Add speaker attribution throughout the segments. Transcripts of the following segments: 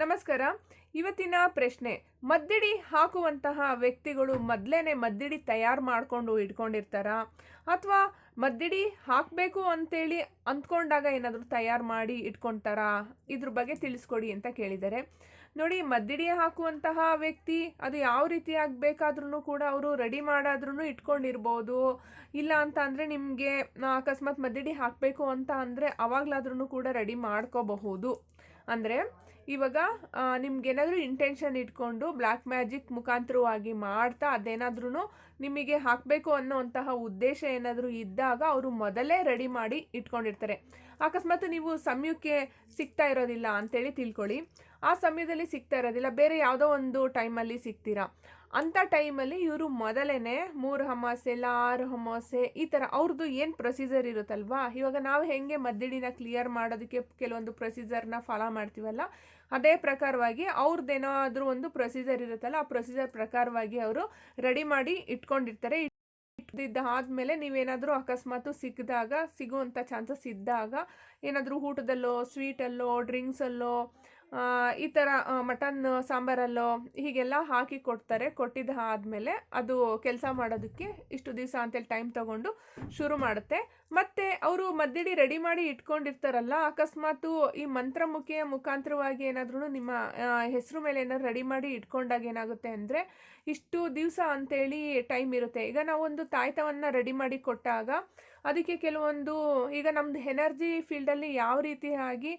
Speaker 1: ನಮಸ್ಕಾರ. ಇವತ್ತಿನ ಪ್ರಶ್ನೆ, ಮದ್ದಿಡಿ ಹಾಕುವಂತಹ ವ್ಯಕ್ತಿಗಳು ಮೊದಲೇನೆ ಮದ್ದಿಡಿ ತಯಾರು ಮಾಡಿಕೊಂಡು ಇಟ್ಕೊಂಡಿರ್ತಾರಾ? ಅಥವಾ ಮದ್ದಿಡಿ ಹಾಕಬೇಕು ಅಂತೇಳಿ ಅಂದ್ಕೊಂಡಾಗ ಏನಾದರೂ ತಯಾರು ಮಾಡಿ ಇಟ್ಕೊಳ್ತಾರಾ ಇದ್ರ ಬಗ್ಗೆ ತಿಳಿಸ್ಕೊಡಿ ಅಂತ ಕೇಳಿದ್ದಾರೆ. ನೋಡಿ, ಮದ್ದಿಡಿ ಹಾಕುವಂತಹ ವ್ಯಕ್ತಿ ಅದು ಯಾವ ರೀತಿ ಆಗಬೇಕಾದ್ರೂ ಕೂಡ ಅವರು ರೆಡಿ ಮಾಡಾದ್ರೂ ಇಟ್ಕೊಂಡಿರ್ಬೋದು. ಇಲ್ಲ ಅಂತ ಅಂದರೆ ನಿಮಗೆ ಅಕಸ್ಮಾತ್ ಮದ್ದಿಡಿ ಹಾಕಬೇಕು ಅಂತ ಅಂದರೆ ಅವಾಗಲಾದ್ರೂ ಕೂಡ ರೆಡಿ ಮಾಡ್ಕೋಬಹುದು. ಅಂದರೆ ಇವಾಗ ನಿಮ್ಗೇನಾದರೂ ಇಂಟೆನ್ಷನ್ ಇಟ್ಕೊಂಡು ಬ್ಲ್ಯಾಕ್ ಮ್ಯಾಜಿಕ್ ಮುಖಾಂತರವಾಗಿ ಮಾಡ್ತಾ ಅದೇನಾದ್ರೂ ನಿಮಗೆ ಹಾಕಬೇಕು ಅನ್ನೋವಂತಹ ಉದ್ದೇಶ ಏನಾದರೂ ಇದ್ದಾಗ ಅವರು ಮೊದಲೇ ರೆಡಿ ಮಾಡಿ ಇಟ್ಕೊಂಡಿರ್ತಾರೆ. ಅಕಸ್ಮಾತ್ ನೀವು ಸಮಯಕ್ಕೆ ಸಿಗ್ತಾ ಇರೋದಿಲ್ಲ ಅಂತೇಳಿ ತಿಳ್ಕೊಳ್ಳಿ. ಆ ಸಮಯದಲ್ಲಿ ಸಿಗ್ತಾ ಇರೋದಿಲ್ಲ, ಬೇರೆ ಯಾವುದೋ ಒಂದು ಟೈಮಲ್ಲಿ ಸಿಗ್ತೀರಾ? ಅಂಥ ಟೈಮಲ್ಲಿ ಇವರು ಮೊದಲೇ ಮೂರು ಅಮಾಸೆ ಇಲ್ಲ ಆರು ಅಮಾಸೆ ಈ ಥರ ಅವ್ರದ್ದು ಏನು ಪ್ರೊಸೀಜರ್ ಇರುತ್ತಲ್ವಾ? ಇವಾಗ ನಾವು ಹೆಂಗೆ ಮದ್ದಿಡಿನ ಕ್ಲಿಯರ್ ಮಾಡೋದಕ್ಕೆ ಕೆಲವೊಂದು ಪ್ರೊಸೀಜರ್ನ ಫಾಲೋ ಮಾಡ್ತೀವಲ್ಲ, ಅದೇ ಪ್ರಕಾರವಾಗಿ ಅವ್ರದ್ದೇನಾದರೂ ಒಂದು ಪ್ರೊಸೀಜರ್ ಇರುತ್ತಲ್ಲ, ಆ ಪ್ರೊಸೀಜರ್ ಪ್ರಕಾರವಾಗಿ ಅವರು ರೆಡಿ ಮಾಡಿ ಇಟ್ಕೊಂಡಿರ್ತಾರೆ. ಆದಮೇಲೆ ನೀವೇನಾದರೂ ಅಕಸ್ಮಾತು ಸಿಕ್ಕಿದಾಗ ಸಿಗುವಂಥ ಚಾನ್ಸಸ್ ಇದ್ದಾಗ, ಏನಾದರೂ ಊಟದಲ್ಲೋ ಸ್ವೀಟಲ್ಲೋ ಡ್ರಿಂಕ್ಸಲ್ಲೋ ಈ ಥರ ಮಟನ್, ಸಾಂಬಾರಲ್ಲೋ ಹೀಗೆಲ್ಲ ಹಾಕಿ ಕೊಡ್ತಾರೆ. ಕೊಟ್ಟಿದ್ದ ಆದಮೇಲೆ ಅದು ಕೆಲಸ ಮಾಡೋದಕ್ಕೆ ಇಷ್ಟು ದಿವಸ ಅಂತೇಳಿ ಟೈಮ್ ತಗೊಂಡು ಶುರು ಮಾಡುತ್ತೆ. ಮತ್ತು ಅವರು ಮದ್ದಿಡಿ ರೆಡಿ ಮಾಡಿ ಇಟ್ಕೊಂಡಿರ್ತಾರಲ್ಲ, ಅಕಸ್ಮಾತು ಈ ಮಂತ್ರಮುಖಿಯ ಮುಖಾಂತರವಾಗಿ ಏನಾದ್ರೂ ನಿಮ್ಮ ಹೆಸರು ಮೇಲೆ ಏನಾದ್ರು ರೆಡಿ ಮಾಡಿ ಇಟ್ಕೊಂಡಾಗ ಏನಾಗುತ್ತೆ ಅಂದರೆ ಇಷ್ಟು ದಿವಸ ಅಂತೇಳಿ ಟೈಮ್ ಇರುತ್ತೆ. ಈಗ ನಾವೊಂದು ತಾಯ್ತವನ್ನು ರೆಡಿ ಮಾಡಿ ಕೊಟ್ಟಾಗ ಅದಕ್ಕೆ ಕೆಲವೊಂದು ಈಗ ನಮ್ದು ಎನರ್ಜಿ ಫೀಲ್ಡಲ್ಲಿ ಯಾವ ರೀತಿಯಾಗಿ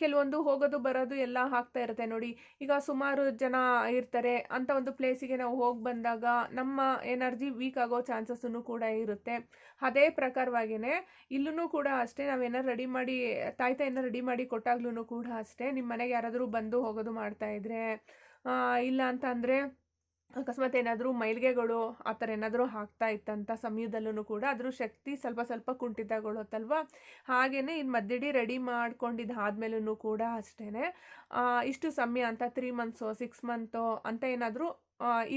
Speaker 1: ಕೆಲವೊಂದು ಹೋಗೋದು ಬರೋದು ಎಲ್ಲ ಆಗ್ತಾ ಇರುತ್ತೆ ನೋಡಿ. ಈಗ ಸುಮಾರು ಜನ ಇರ್ತಾರೆ ಅಂಥ ಒಂದು ಪ್ಲೇಸಿಗೆ ನಾವು ಹೋಗಿ ಬಂದಾಗ ನಮ್ಮ ಎನರ್ಜಿ ವೀಕ್ ಆಗೋ ಚಾನ್ಸಸ್ಸನ್ನು ಕೂಡ ಇರುತ್ತೆ. ಅದೇ ಪ್ರಕಾರವಾಗಿಯೇ ಇಲ್ಲೂ ಕೂಡ ಅಷ್ಟೇ ನಾವೇನಾರು ರೆಡಿ ಮಾಡಿ, ತಾಯ್ತ ಏನಾರು ರೆಡಿ ಮಾಡಿ ಕೊಟ್ಟಾಗ್ಲೂ ಕೂಡ ಅಷ್ಟೇ ನಿಮ್ಮ ಮನೆಗೆ ಯಾರಾದರೂ ಬಂದು ಹೋಗೋದು ಮಾಡ್ತಾಯಿದ್ರೆ ಇಲ್ಲ ಅಂತ ಅಂದರೆ ಅಕಸ್ಮಾತ್ ಏನಾದರೂ ಮೈಲಿಗೆಗಳು ಆ ಥರ ಏನಾದರೂ ಹಾಕ್ತಾ ಇತ್ತಂಥ ಸಮಯದಲ್ಲೂ ಕೂಡ ಅದ್ರ ಶಕ್ತಿ ಸ್ವಲ್ಪ ಸ್ವಲ್ಪ ಕುಂಠಿತಗೊಳ್ಳುತ್ತಲ್ವ? ಹಾಗೆಯೇ ಇನ್ನು ಮದ್ದಿಡಿ ರೆಡಿ ಮಾಡ್ಕೊಂಡಿದ್ದಾದ್ಮೇಲೂ ಕೂಡ ಅಷ್ಟೇ ಇಷ್ಟು ಸಮಯ ಅಂತ ತ್ರೀ ಮಂತ್ಸೋ ಸಿಕ್ಸ್ ಮಂತೋ ಅಂತ ಏನಾದರೂ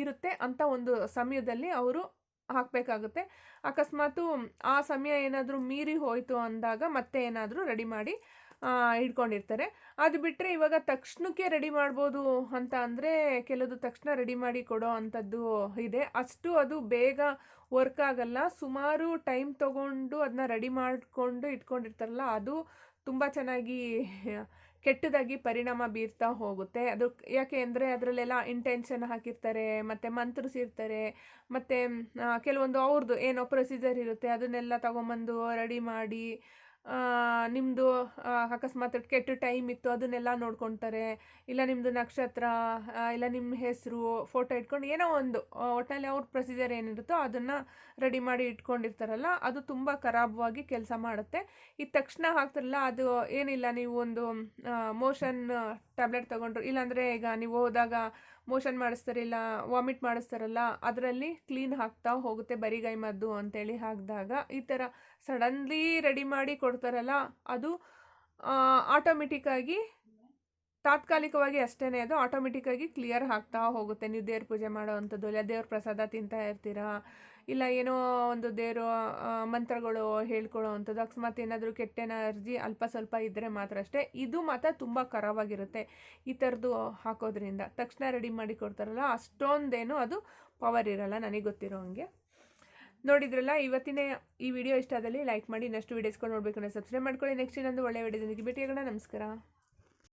Speaker 1: ಇರುತ್ತೆ ಅಂತ ಒಂದು ಸಮಯದಲ್ಲಿ ಅವರು ಹಾಕಬೇಕಾಗುತ್ತೆ. ಅಕಸ್ಮಾತು ಆ ಸಮಯ ಏನಾದರೂ ಮೀರಿ ಹೋಯಿತು ಅಂದಾಗ ಮತ್ತೆ ಏನಾದರೂ ರೆಡಿ ಮಾಡಿ ಇಟ್ಕೊಂಡಿರ್ತಾರೆ ಅದು ಬಿಟ್ಟರೆ ಇವಾಗ ತಕ್ಷಣಕ್ಕೆ ರೆಡಿ ಮಾಡ್ಬೋದು ಅಂತ ಅಂದರೆ ಕೆಲವುದು ತಕ್ಷಣ ರೆಡಿ ಮಾಡಿ ಕೊಡೋ ಅಂಥದ್ದು ಇದೆ. ಅಷ್ಟು ಅದು ಬೇಗ ವರ್ಕ್ ಆಗಲ್ಲ. ಸುಮಾರು ಟೈಮ್ ತೊಗೊಂಡು ಅದನ್ನ ರೆಡಿ ಮಾಡಿಕೊಂಡು ಇಟ್ಕೊಂಡಿರ್ತಾರಲ್ಲ, ಅದು ತುಂಬ ಚೆನ್ನಾಗಿ ಕೆಟ್ಟದಾಗಿ ಪರಿಣಾಮ ಬೀರ್ತಾ ಹೋಗುತ್ತೆ. ಅದು ಯಾಕೆ ಅಂದರೆ ಅದರಲ್ಲೆಲ್ಲ ಇಂಟೆನ್ಷನ್ ಹಾಕಿರ್ತಾರೆ, ಮತ್ತು ಮಂತ್ರಿಸಿರ್ತಾರೆ, ಮತ್ತು ಕೆಲವೊಂದು ಅವ್ರದ್ದು ಏನೋ ಪ್ರೊಸೀಜರ್ ಇರುತ್ತೆ, ಅದನ್ನೆಲ್ಲ ತೊಗೊಂಬಂದು ರೆಡಿ ಮಾಡಿ ನಿಮ್ಮದು ಅಕಸ್ಮಾತ್ ಕೆಟ್ಟ ಟೈಮ್ ಇತ್ತು, ಅದನ್ನೆಲ್ಲ ನೋಡ್ಕೊತಾರೆ. ಇಲ್ಲ ನಿಮ್ಮದು ನಕ್ಷತ್ರ ಇಲ್ಲ ನಿಮ್ಮ ಹೆಸರು ಫೋಟೋ ಇಟ್ಕೊಂಡು ಏನೋ ಒಂದು ಒಟ್ಟಿನಲ್ಲಿ ಅವ್ರ ಪ್ರೊಸೀಜರ್ ಏನಿರುತ್ತೋ ಅದನ್ನು ರೆಡಿ ಮಾಡಿ ಇಟ್ಕೊಂಡಿರ್ತಾರಲ್ಲ, ಅದು ತುಂಬ ಖರಾಬವಾಗಿ ಕೆಲಸ ಮಾಡುತ್ತೆ. ಇದು ತಕ್ಷಣ ಹಾಕ್ತಾರಲ್ಲ, ಅದು ಏನಿಲ್ಲ, ನೀವು ಒಂದು ಮೋಷನ್ ಟ್ಯಾಬ್ಲೆಟ್ ತೊಗೊಂಡ್ರು, ಇಲ್ಲಾಂದರೆ ಈಗ ನೀವು ಹೋದಾಗ ಮೋಷನ್ ಮಾಡಿಸ್ತಾರಿಲ್ಲ ವಾಮಿಟ್ ಮಾಡಿಸ್ತಾರಲ್ಲ, ಅದರಲ್ಲಿ ಕ್ಲೀನ್ ಹಾಕ್ತಾ ಹೋಗುತ್ತೆ ಬರಿಗೈ ಮದ್ದು ಅಂತೇಳಿ ಹಾಕಿದಾಗ. ಈ ಥರ ಸಡನ್ಲಿ ರೆಡಿ ಮಾಡಿ ಕೊಡ್ತಾರಲ್ಲ, ಅದು ಆಟೋಮೆಟಿಕ್ಕಾಗಿ ತಾತ್ಕಾಲಿಕವಾಗಿ ಅಷ್ಟೇ ಅದು ಆಟೋಮೆಟಿಕ್ಕಾಗಿ ಕ್ಲಿಯರ್ ಆಗ್ತಾ ಹೋಗುತ್ತೆ. ನೀವು ದೇವ್ರ ಪೂಜೆ ಮಾಡೋ ಅಂಥದ್ದು, ಇಲ್ಲ ದೇವ್ರ ಪ್ರಸಾದ ತಿಂತಾ ಇರ್ತೀರಾ, ಇಲ್ಲ ಏನೋ ಒಂದು ದೇವರು ಮಂತ್ರಗಳು ಹೇಳ್ಕೊಳ್ಳೋ ಅಂಥದ್ದು, ಅಕಸ್ಮಾತ್ ಏನಾದರೂ ಕೆಟ್ಟ ಎನರ್ಜಿ ಅಲ್ಪ ಸ್ವಲ್ಪ ಇದ್ದರೆ ಮಾತ್ರ ಅಷ್ಟೇ. ಇದು ಮಾತ್ರ ತುಂಬ ಖರಾವಾಗಿರುತ್ತೆ ಈ ಥರದ್ದು ಹಾಕೋದ್ರಿಂದ. ತಕ್ಷಣ ರೆಡಿ ಮಾಡಿ ಕೊಡ್ತಾರಲ್ಲ, ಅಷ್ಟೊಂದೇನು ಅದು ಪವರ್ ಇರಲ್ಲ ನನಗೆ ಗೊತ್ತಿರೋ ಹಂಗೆ. ನೋಡಿದ್ರಲ್ಲ, ಇವತ್ತಿನ ಈ ವಿಡಿಯೋ ಇಷ್ಟ ಆದಲ್ಲಿ ಲೈಕ್ ಮಾಡಿ, ಇನ್ನಷ್ಟು ವೀಡಿಯೋಸ್ಕೊಂಡು ನೋಡಬೇಕು ಸಬ್ಸ್ಕ್ರೈಬ್ ಮಾಡ್ಕೊಳ್ಳಿ. ನೆಕ್ಸ್ಟ್ ಇನ್ನೊಂದು ಒಳ್ಳೆಯ ವಿಡಿಯೋದೊಂದಿಗೆ ಭೇಟಿಯಾಗೋಣ. ನಮಸ್ಕಾರ.